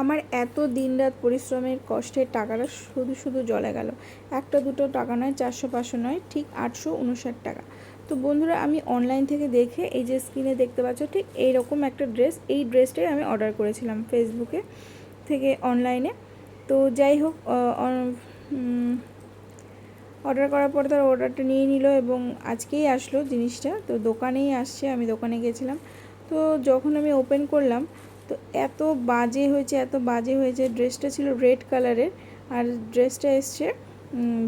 আমার এত দিনরাত পরিশ্রমের কষ্টের টাকাটা শুধু শুধু জলে গেল। একটা দুটো টাকা নয়, চারশো, পাঁচশো নয়, ঠিক আটশো উনষাট টাকা। তো বন্ধুরা, আমি অনলাইন থেকে দেখে এই যে স্ক্রিনে দেখতে পাচ্ছ, ঠিক এইরকম একটা ড্রেস এই ড্রেসটাই আমি অর্ডার করেছিলাম ফেসবুকে থেকে অনলাইনে তো যাই হোক অর্ডার করার পর তার অর্ডারটা নিয়ে নিল এবং আজকেই আসলো জিনিসটা। তো দোকানেই আসছে, আমি দোকানে গেছিলাম। তো যখন আমি ওপেন করলাম তো এত বাজে হয়েছে, এত বাজে হয়েছে। ড্রেসটা ছিল রেড কালারের আর ড্রেসটা এসছে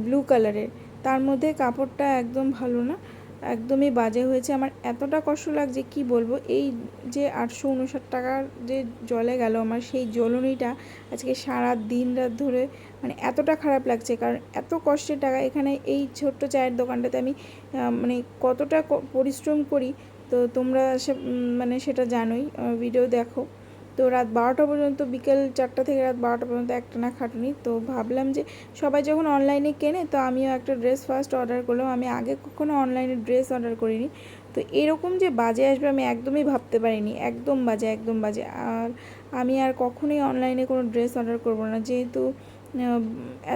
ব্লু কালারের তার মধ্যে কাপড়টা একদম ভালো না, একদমই বাজে হয়েছে। আমার এতটা কষ্ট লাগছে, কি বলব? এই যে আটশো উনষাট টাকার যে জলে গেল আমার, সেই জ্বলনিটা আজকে সারা দিন রাত ধরে মানে এতটা খারাপ লাগছে। কারণ এত কষ্টের টাকা, এখানে এই ছোট্ট চায়ের দোকানটাতে আমি মানে কতটা পরিশ্রম করি, তো তোমরা সে মানে সেটা জানোই ভিডিও দেখো। তো রাত বারোটা পর্যন্ত, বিকেল চারটা থেকে রাত বারোটা পর্যন্ত একটা না খাটুনি। তো ভাবলাম যে সবাই যখন অনলাইনে কেনে, তো আমিও একটা ড্রেস ফার্স্ট অর্ডার করলাম। আমি আগে কখনো অনলাইনে ড্রেস অর্ডার করিনি। তো এরকম যে বাজে আসবে আমি একদমই ভাবতে পারিনি। একদম বাজে একদম বাজে। আর আমি আর কখনোই অনলাইনে কোনো ড্রেস অর্ডার করব না। যেহেতু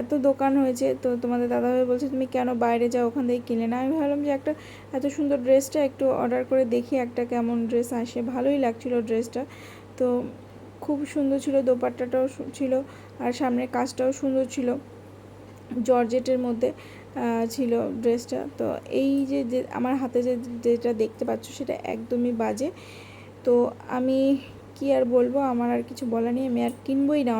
এত দোকান হয়েছে, তো তোমাদের দাদাভাই বলছে, তুমি কেন বাইরে যাও? ওখান থেকে কিনে না আমি ভাবলাম যে একটা এত সুন্দর ড্রেসটা একটু অর্ডার করে দেখি, একটা কেমন ড্রেস আসে। ভালোই লাগছিল ড্রেসটা তো খুব সুন্দর ছিল, দোপাট্টাটাও ছিল আর সামনের কাজটাও সুন্দর ছিল। জর্জেটের মধ্যে ছিল ড্রেসটা। তো এই যে যে, আমার হাতে যে, যেটা দেখতে পাচ্ছ সেটা একদমই বাজে। তো আমি কি আর বলব? আমার আর কিছু বলা নেই। আমি আর কিনবই না।